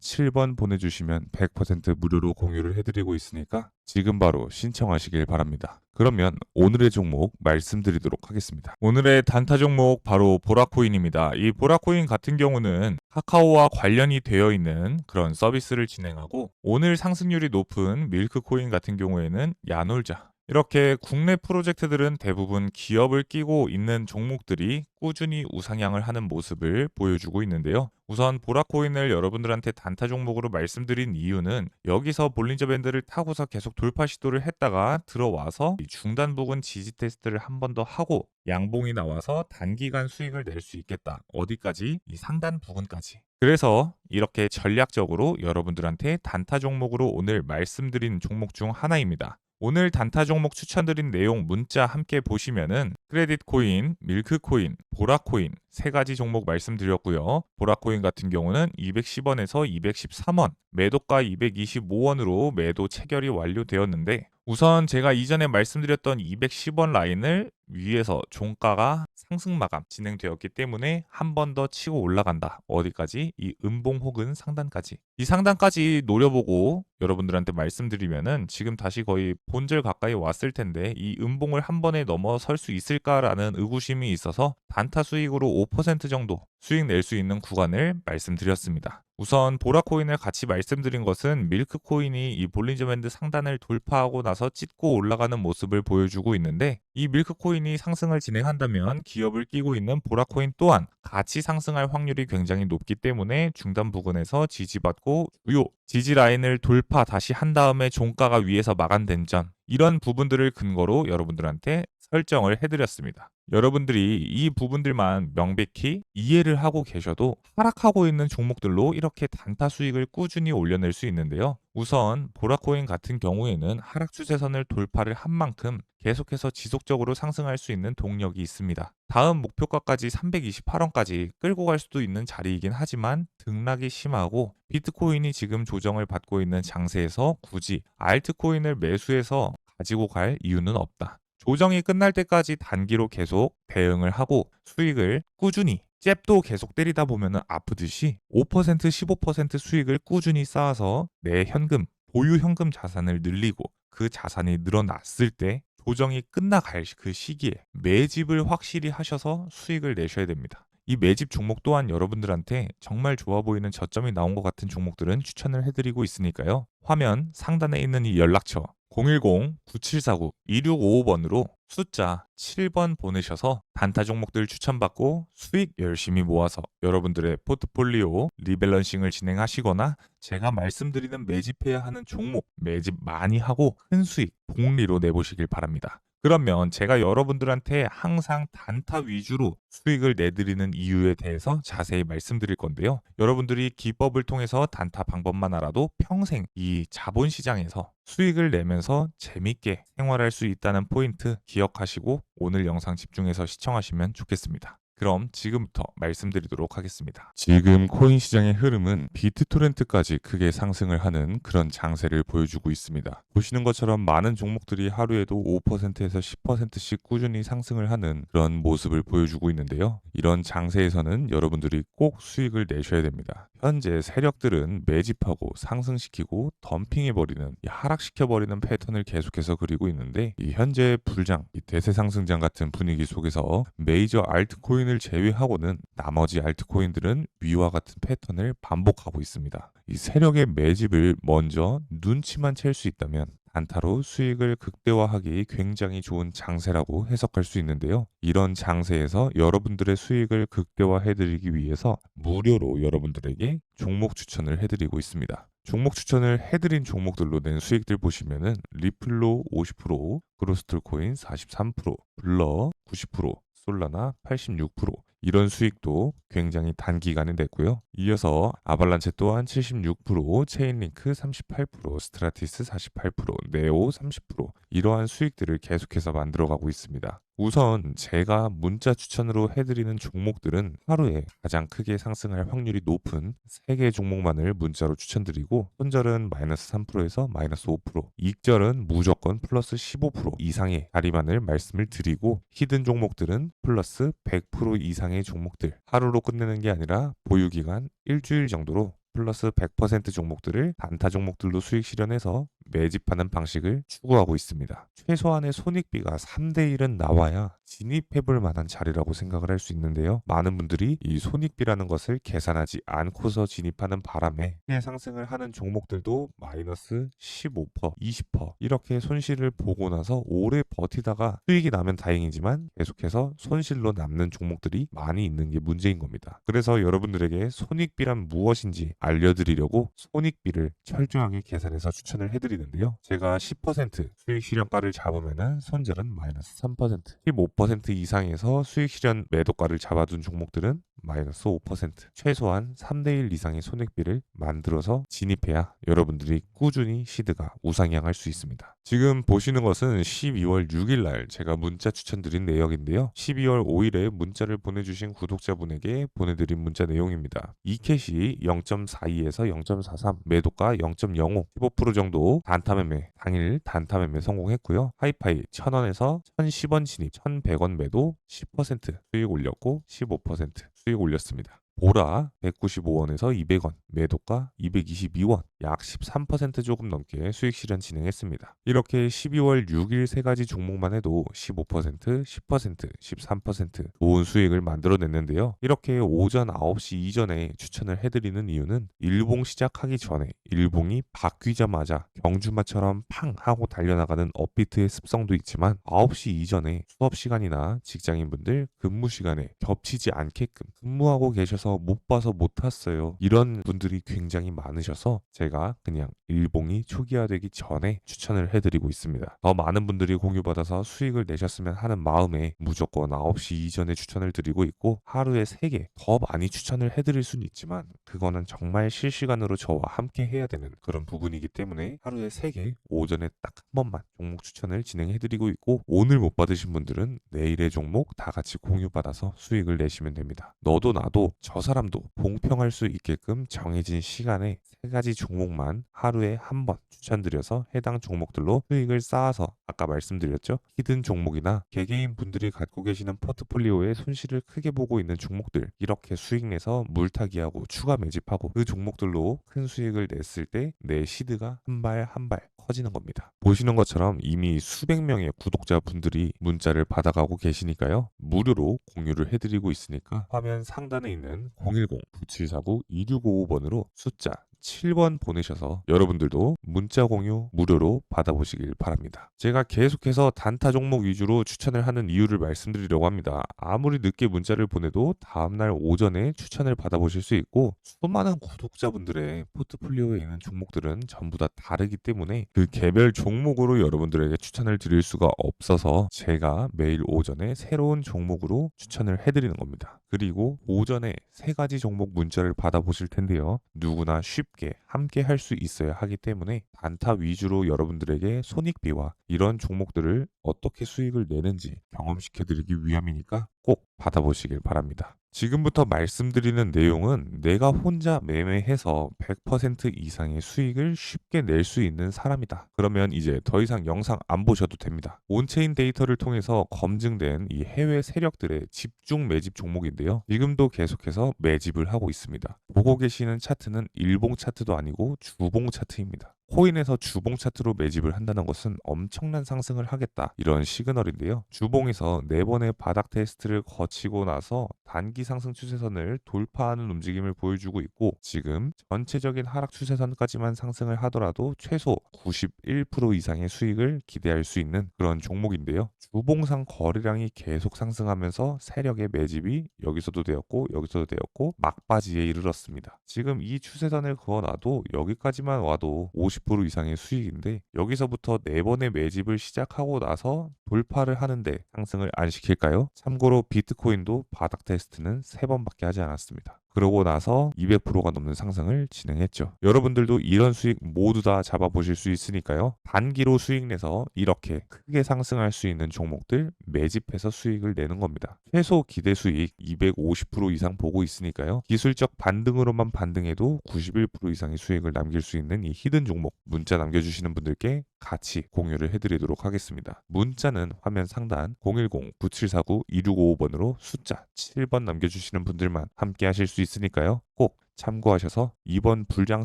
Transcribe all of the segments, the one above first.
7번 보내주시면 100% 무료로 공유를 해드리고 있으니까 지금 바로 신청하시길 바랍니다. 그러면 오늘의 종목 말씀드리도록 하겠습니다. 오늘의 단타 종목 바로 보라코인입니다. 이 보라코인 같은 경우는 카카오와 관련이 되어 있는 그런 서비스를 진행하고 오늘 상승률이 높은 밀크코인 같은 경우에는 야놀자 이렇게 국내 프로젝트들은 대부분 기업을 끼고 있는 종목들이 꾸준히 우상향을 하는 모습을 보여주고 있는데요. 우선 보라코인을 여러분들한테 단타 종목으로 말씀드린 이유는 여기서 볼린저 밴드를 타고서 계속 돌파 시도를 했다가 들어와서 이 중단 부근 지지 테스트를 한 번 더 하고 양봉이 나와서 단기간 수익을 낼 수 있겠다. 어디까지? 이 상단 부근까지. 그래서 이렇게 전략적으로 여러분들한테 단타 종목으로 오늘 말씀드린 종목 중 하나입니다. 오늘 단타 종목 추천드린 내용 문자 함께 보시면은 크레딧 코인, 밀크 코인, 보라 코인 세 가지 종목 말씀드렸고요. 보라 코인 같은 경우는 210원에서 213원, 매도가 225원으로 매도 체결이 완료되었는데 우선 제가 이전에 말씀드렸던 210원 라인을 위에서 종가가 상승 마감 진행되었기 때문에 한 번 더 치고 올라간다. 어디까지? 이 음봉 혹은 상단까지. 이 상단까지 노려보고 여러분들한테 말씀드리면은 지금 다시 거의 본절 가까이 왔을 텐데 이 음봉을 한 번에 넘어설 수 있을까라는 의구심이 있어서 단타 수익으로 5% 정도 수익 낼 수 있는 구간을 말씀드렸습니다. 우선 보라코인을 같이 말씀드린 것은 밀크코인이 이 볼린저 밴드 상단을 돌파하고 나서 찢고 올라가는 모습을 보여주고 있는데 이 밀크코인이 상승을 진행한다면 기업을 끼고 있는 보라코인 또한 같이 상승할 확률이 굉장히 높기 때문에 중단 부근에서 지지받고 주요 지지 라인을 돌파 다시 한 다음에 종가가 위에서 마감된 전 이런 부분들을 근거로 여러분들한테 설정을 해드렸습니다. 여러분들이 이 부분들만 명백히 이해를 하고 계셔도 하락하고 있는 종목들로 이렇게 단타 수익을 꾸준히 올려낼 수 있는데요. 우선 보라코인 같은 경우에는 하락 추세선을 돌파를 한 만큼 계속해서 지속적으로 상승할 수 있는 동력이 있습니다. 다음 목표가까지 328원까지 끌고 갈 수도 있는 자리이긴 하지만 등락이 심하고 비트코인이 지금 조정을 받고 있는 장세에서 굳이 알트코인을 매수해서 가지고 갈 이유는 없다. 조정이 끝날 때까지 단기로 계속 대응을 하고 수익을 꾸준히 잽도 계속 때리다 보면 아프듯이 5% 15% 수익을 꾸준히 쌓아서 내 현금 보유 현금 자산을 늘리고 그 자산이 늘어났을 때 조정이 끝나갈 그 시기에 매집을 확실히 하셔서 수익을 내셔야 됩니다. 이 매집 종목 또한 여러분들한테 정말 좋아 보이는 저점이 나온 것 같은 종목들은 추천을 해드리고 있으니까요. 화면 상단에 있는 이 연락처 010-9749-2655번으로 숫자 7번 보내셔서 단타 종목들 추천받고 수익 열심히 모아서 여러분들의 포트폴리오 리밸런싱을 진행하시거나 제가 말씀드리는 매집해야 하는 종목 매집 많이 하고 큰 수익 복리로 내보시길 바랍니다. 그러면 제가 여러분들한테 항상 단타 위주로 수익을 내드리는 이유에 대해서 자세히 말씀드릴 건데요. 여러분들이 기법을 통해서 단타 방법만 알아도 평생 이 자본 시장에서 수익을 내면서 재밌게 생활할 수 있다는 포인트 기억하시고 오늘 영상 집중해서 시청하시면 좋겠습니다. 그럼 지금부터 말씀드리도록 하겠습니다. 지금 코인 시장의 흐름은 비트토렌트까지 크게 상승을 하는 그런 장세를 보여주고 있습니다. 보시는 것처럼 많은 종목들이 하루에도 5%에서 10%씩 꾸준히 상승을 하는 그런 모습을 보여주고 있는데요. 이런 장세에서는 여러분들이 꼭 수익을 내셔야 됩니다. 현재 세력들은 매집하고 상승시키고 덤핑해버리는 하락시켜버리는 패턴을 계속해서 그리고 있는데 이 현재 불장, 이 대세 상승장 같은 분위기 속에서 메이저 알트코인을 제외하고는 나머지 알트코인들은 위와 같은 패턴을 반복하고 있습니다. 이 세력의 매집을 먼저 눈치만 챌 수 있다면 단타로 수익을 극대화하기 굉장히 좋은 장세라고 해석할 수 있는데요. 이런 장세에서 여러분들의 수익을 극대화해드리기 위해서 무료로 여러분들에게 종목 추천을 해드리고 있습니다. 종목 추천을 해드린 종목들로 낸 수익들 보시면은 리플로 50%, 그로스틀 코인 43%, 블러 90%, 솔라나 86%, 이런 수익도 굉장히 단기간에 냈고요. 이어서 아발란체 또한 76%, 체인링크 38%, 스트라티스 48%, 네오 30% 이러한 수익들을 계속해서 만들어가고 있습니다. 우선 제가 문자 추천으로 해드리는 종목들은 하루에 가장 크게 상승할 확률이 높은 3개 종목만을 문자로 추천드리고 손절은 마이너스 3%에서 마이너스 5%, 이익절은 무조건 플러스 15% 이상의 자리만을 말씀을 드리고 히든 종목들은 플러스 100% 이상 의 종목들. 하루로 끝내는 게 아니라 보유 기간 일주일 정도로 플러스 100% 종목들을 단타 종목들로 수익 실현해서 매집하는 방식을 추구하고 있습니다. 최소한의 손익비가 3대 1은 나와야 진입해볼 만한 자리라고 생각을 할 수 있는데요. 많은 분들이 이 손익비라는 것을 계산하지 않고서 진입하는 바람에 크게 상승을 하는 종목들도 마이너스 15%, 20% 이렇게 손실을 보고 나서 오래 버티다가 수익이 나면 다행이지만 계속해서 손실로 남는 종목들이 많이 있는 게 문제인 겁니다. 그래서 여러분들에게 손익비란 무엇인지 알려드리려고 손익비를 철저하게 계산해서 추천을 해드리는 데요. 제가 10% 수익 실현가를 잡으면은 손절은 마이너스 3%, 15% 이상에서 수익 실현 매도가를 잡아둔 종목들은 마이너스 5% 최소한 3대1 이상의 손익비를 만들어서 진입해야 여러분들이 꾸준히 시드가 우상향할 수 있습니다. 지금 보시는 것은 12월 6일 날 제가 문자 추천드린 내역인데요. 12월 5일에 문자를 보내주신 구독자분에게 보내드린 문자 내용입니다. 이캐시 0.42에서 0.43 매도가 0.05 15% 정도 단타 매매 당일 단타 매매 성공했고요. 하이파이 1000원에서 1010원 진입 1100원 매도 10% 수익 올렸고 15% 수익 올렸습니다. 보라 195원에서 200원, 매도가 222원, 약 13% 조금 넘게 수익 실현 진행했습니다. 이렇게 12월 6일 세 가지 종목만 해도 15%, 10%, 13% 좋은 수익을 만들어냈는데요. 이렇게 오전 9시 이전에 추천을 해드리는 이유는 일봉 시작하기 전에 일봉이 바뀌자마자 경주마처럼 팡 하고 달려나가는 업비트의 습성도 있지만 9시 이전에 수업 시간이나 직장인분들 근무 시간에 겹치지 않게끔 근무하고 계셔서 못 봐서 못 탔어요. 이런 분들이 굉장히 많으셔서 제가 그냥 일봉이 초기화되기 전에 추천을 해드리고 있습니다. 더 많은 분들이 공유받아서 수익을 내셨으면 하는 마음에 무조건 9시 이전에 추천을 드리고 있고 하루에 3개 더 많이 추천을 해드릴 수는 있지만 그거는 정말 실시간으로 저와 함께 해야 되는 그런 부분이기 때문에 하루에 3개 오전에 딱 한 번만 종목 추천을 진행해드리고 있고 오늘 못 받으신 분들은 내일의 종목 다 같이 공유받아서 수익을 내시면 됩니다. 너도 나도 저 사람도 공평할 수 있게끔 정해진 시간에 세 가지 종목 만 하루에 한 번 추천드려서 해당 종목들로 수익을 쌓아서 아까 말씀드렸죠. 히든 종목이나 개개인 분들이 갖고 계시는 포트폴리오에 손실을 크게 보고 있는 종목들 이렇게 수익 내서 물타기하고 추가 매집하고 그 종목들로 큰 수익을 냈을 때 내 시드가 한 발 한 발 커지는 겁니다. 보시는 것처럼 이미 수백 명의 구독자분들이 문자를 받아가고 계시니까요. 무료로 공유를 해드리고 있으니까 화면 상단에 있는 010-9749-2655번으로 숫자 7번 보내셔서 여러분들도 문자 공유 무료로 받아보시길 바랍니다. 제가 계속해서 단타 종목 위주로 추천을 하는 이유를 말씀드리려고 합니다. 아무리 늦게 문자를 보내도 다음날 오전에 추천을 받아보실 수 있고 수많은 구독자분들의 포트폴리오에 있는 종목들은 전부 다 다르기 때문에 그 개별 종목으로 여러분들에게 추천을 드릴 수가 없어서 제가 매일 오전에 새로운 종목으로 추천을 해드리는 겁니다. 그리고 오전에 세 가지 종목 문자를 받아보실 텐데요. 누구나 쉽게 함께 할 수 있어야 하기 때문에 단타 위주로 여러분들에게 손익비와 이런 종목들을 어떻게 수익을 내는지 경험시켜드리기 위함이니까 꼭 받아보시길 바랍니다. 지금부터 말씀드리는 내용은 내가 혼자 매매해서 100% 이상의 수익을 쉽게 낼 수 있는 사람이다. 그러면 이제 더 이상 영상 안 보셔도 됩니다. 온체인 데이터를 통해서 검증된 이 해외 세력들의 집중 매집 종목인데요. 지금도 계속해서 매집을 하고 있습니다. 보고 계시는 차트는 일봉 차트도 아니고 주봉 차트입니다. 코인에서 주봉 차트로 매집을 한다는 것은 엄청난 상승을 하겠다 이런 시그널인데요. 주봉에서 네 번의 바닥 테스트를 거치고 나서 단기 상승 추세선을 돌파하는 움직임을 보여주고 있고 지금 전체적인 하락 추세선까지만 상승을 하더라도 최소 91% 이상의 수익을 기대할 수 있는 그런 종목인데요. 주봉상 거래량이 계속 상승하면서 세력의 매집이 여기서도 되었고 여기서도 되었고 막바지에 이르렀습니다. 지금 이 추세선을 그어놔도 여기까지만 와도 50 250% 이상의 수익인데 여기서부터 네 번의 매집을 시작하고 나서 돌파를 하는데 상승을 안 시킬까요? 참고로 비트코인도 바닥 테스트는 세 번밖에 하지 않았습니다. 그러고 나서 200%가 넘는 상승을 진행했죠. 여러분들도 이런 수익 모두 다 잡아보실 수 있으니까요. 단기로 수익 내서 이렇게 크게 상승할 수 있는 종목들 매집해서 수익을 내는 겁니다. 최소 기대 수익 250% 이상 보고 있으니까요. 기술적 반등으로만 반등해도 91% 이상의 수익을 남길 수 있는 이 히든 종목 문자 남겨주시는 분들께 같이 공유를 해드리도록 하겠습니다. 문자는 화면 상단 010-9749-2655번으로 숫자 7번 남겨주시는 분들만 함께 하실 수 있으니까요. 꼭 참고하셔서 이번 불장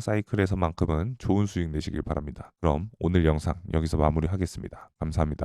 사이클에서만큼은 좋은 수익 내시길 바랍니다. 그럼 오늘 영상 여기서 마무리하겠습니다. 감사합니다.